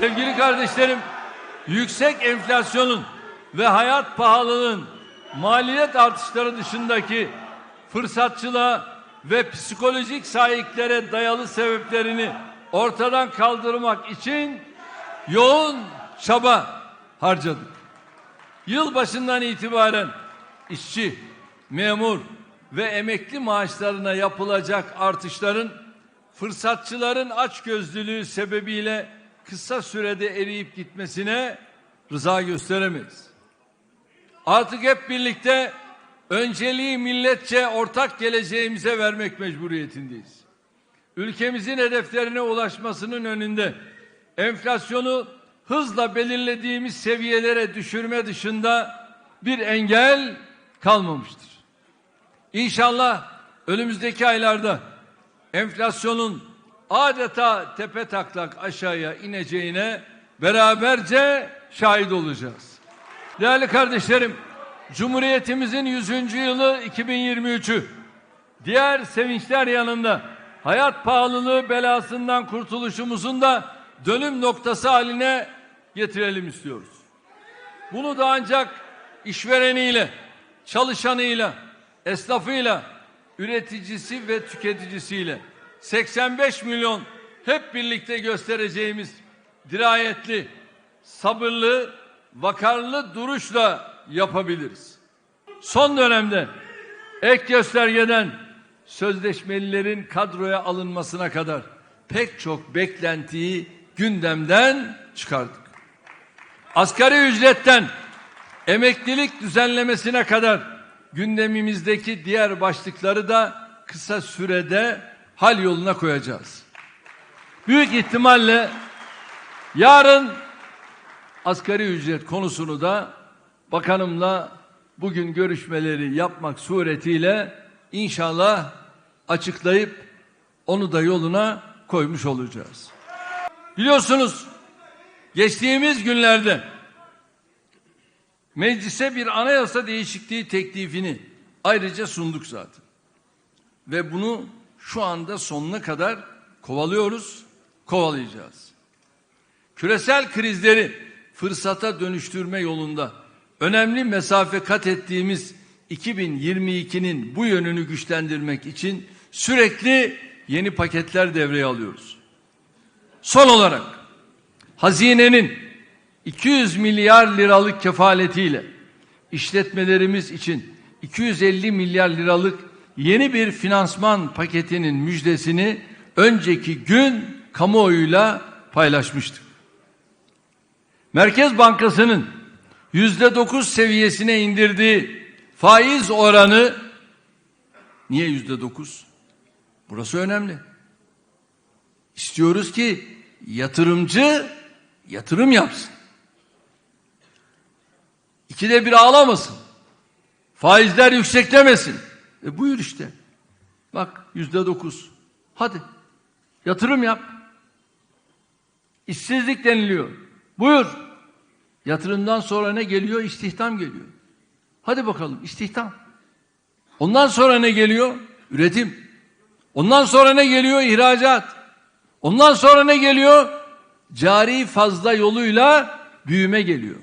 Sevgili kardeşlerim, yüksek enflasyonun ve hayat pahalılığın maliyet artışları dışındaki fırsatçılığa ve psikolojik sahiklere dayalı sebeplerini ortadan kaldırmak için yoğun çaba harcadık. Yıl başından itibaren işçi, memur ve emekli maaşlarına yapılacak artışların fırsatçıların açgözlülüğü sebebiyle kısa sürede eriyip gitmesine rıza gösteremeyiz. Artık hep birlikte önceliği milletçe ortak geleceğimize vermek mecburiyetindeyiz. Ülkemizin hedeflerine ulaşmasının önünde enflasyonu hızla belirlediğimiz seviyelere düşürme dışında bir engel kalmamıştır. İnşallah önümüzdeki aylarda enflasyonun adeta tepe taklak aşağıya ineceğine beraberce şahit olacağız. Değerli kardeşlerim, Cumhuriyetimizin 100. yılı 2023'ü diğer sevinçler yanında hayat pahalılığı belasından kurtuluşumuzun da dönüm noktası haline getirelim istiyoruz. Bunu da ancak işvereniyle, çalışanıyla, esnafıyla, üreticisi ve tüketicisiyle 85 milyon hep birlikte göstereceğimiz dirayetli, sabırlı, vakarlı duruşla yapabiliriz. Son dönemde ek göstergeden sözleşmelilerin kadroya alınmasına kadar pek çok beklentiyi gündemden çıkardık. Asgari ücretten emeklilik düzenlemesine kadar gündemimizdeki diğer başlıkları da kısa sürede hal yoluna koyacağız. Büyük ihtimalle yarın asgari ücret konusunu da bakanımla bugün görüşmeleri yapmak suretiyle inşallah açıklayıp onu da yoluna koymuş olacağız. Biliyorsunuz geçtiğimiz günlerde meclise bir anayasa değişikliği teklifini ayrıca sunduk zaten. Ve bunu şu anda sonuna kadar kovalıyoruz, kovalayacağız. Küresel krizleri fırsata dönüştürme yolunda önemli mesafe kat ettiğimiz 2022'nin bu yönünü güçlendirmek için sürekli yeni paketler devreye alıyoruz. Son olarak hazinenin 200 milyar liralık kefaletiyle işletmelerimiz için 250 milyar liralık yeni bir finansman paketinin müjdesini önceki gün kamuoyuyla paylaşmıştık. Merkez Bankası'nın yüzde dokuz seviyesine indirdiği faiz oranı niye yüzde dokuz? Burası önemli. İstiyoruz ki yatırımcı yatırım yapsın. İkide bir ağlamasın. Faizler yükseklemesin. E buyur işte. Bak yüzde dokuz. Hadi. Yatırım yap. İşsizlik deniliyor. Buyur. Yatırımdan sonra ne geliyor? İstihdam geliyor. Hadi bakalım istihdam. Ondan sonra ne geliyor? Üretim. Ondan sonra ne geliyor? İhracat. Ondan sonra ne geliyor? Cari fazla yoluyla büyüme geliyor.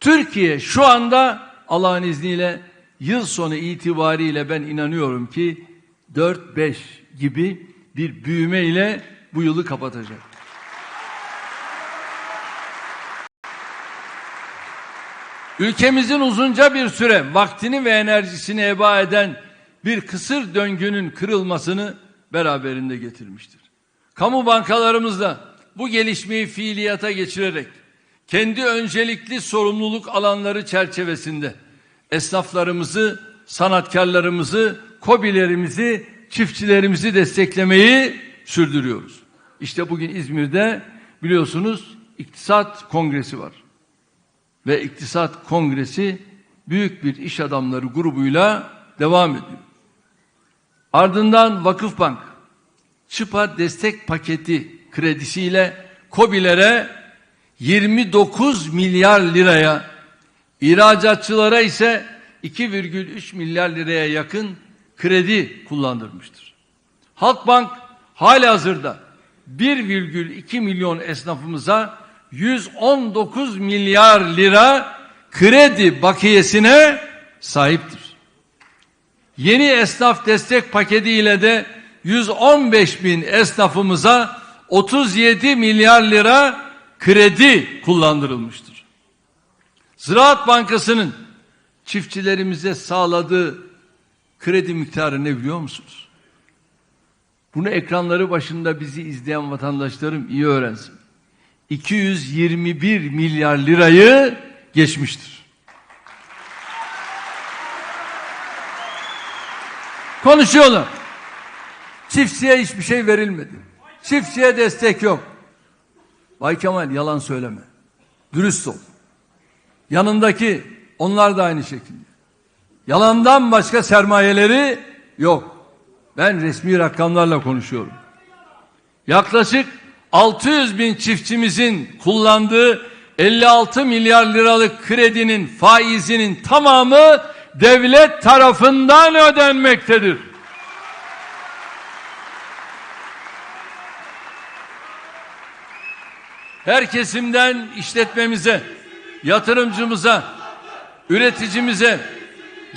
Türkiye şu anda Allah'ın izniyle yıl sonu itibariyle ben inanıyorum ki 4-5 gibi bir büyüme ile bu yılı kapatacak. Ülkemizin uzunca bir süre vaktini ve enerjisini eba eden bir kısır döngünün kırılmasını beraberinde getirmiştir. Kamu bankalarımızda bu gelişmeyi fiiliyata geçirerek kendi öncelikli sorumluluk alanları çerçevesinde esnaflarımızı, sanatkarlarımızı, kobilerimizi, çiftçilerimizi desteklemeyi sürdürüyoruz. İşte bugün İzmir'de biliyorsunuz İktisat Kongresi var. Ve İktisat Kongresi büyük bir iş adamları grubuyla devam ediyor. Ardından Vakıfbank çıpa destek paketi kredisiyle KOBİ'lere 29 milyar liraya, ihracatçılara ise 2,3 milyar liraya yakın kredi kullandırmıştır. Halkbank hali hazırda 1,2 milyon esnafımıza 119 milyar lira kredi bakiyesine sahiptir. Yeni esnaf destek paketi ile de 115 bin esnafımıza 37 milyar lira kredi kullandırılmıştır. Ziraat Bankası'nın çiftçilerimize sağladığı kredi miktarı ne biliyor musunuz? Bunu ekranları başında bizi izleyen vatandaşlarım iyi öğrensin. 221 milyar lirayı geçmiştir. Konuşuyorlar. Çiftçiye hiçbir şey verilmedi. Çiftçiye destek yok. Bay Kemal yalan söyleme. Dürüst ol. Yanındaki onlar da aynı şekilde. Yalandan başka sermayeleri yok. Ben resmi rakamlarla konuşuyorum. Yaklaşık 600 bin çiftçimizin kullandığı 56 milyar liralık kredinin faizinin tamamı devlet tarafından ödenmektedir. Her kesimden işletmemize, yatırımcımıza, üreticimize,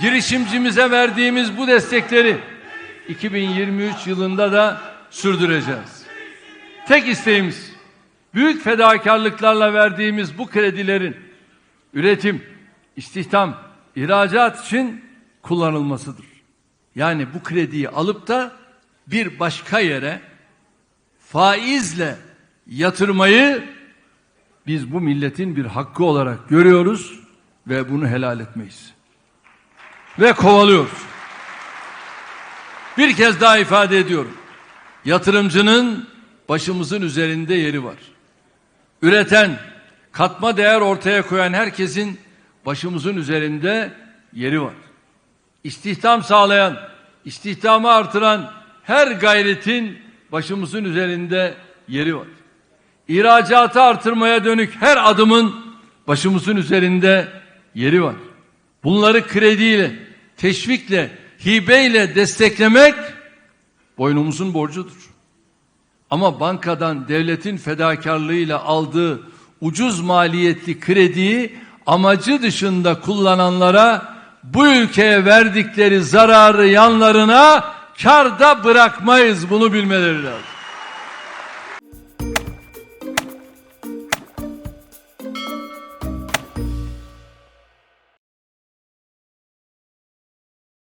girişimcimize verdiğimiz bu destekleri 2023 yılında da sürdüreceğiz. Tek isteğimiz büyük fedakarlıklarla verdiğimiz bu kredilerin üretim, istihdam, ihracat için kullanılmasıdır. Yani bu krediyi alıp da bir başka yere faizle yatırmayı biz bu milletin bir hakkı olarak görüyoruz ve bunu helal etmeyiz. Ve kovalıyoruz. Bir kez daha ifade ediyorum. Yatırımcının başımızın üzerinde yeri var. Üreten, katma değer ortaya koyan herkesin başımızın üzerinde yeri var. İstihdam sağlayan, istihdamı artıran her gayretin başımızın üzerinde yeri var. İhracatı artırmaya dönük her adımın başımızın üzerinde yeri var. Bunları krediyle, teşvikle, hibeyle desteklemek boynumuzun borcudur. Ama bankadan devletin fedakarlığıyla aldığı ucuz maliyetli krediyi amacı dışında kullananlara bu ülkeye verdikleri zararı yanlarına karda bırakmayız bunu bilmeleri lazım.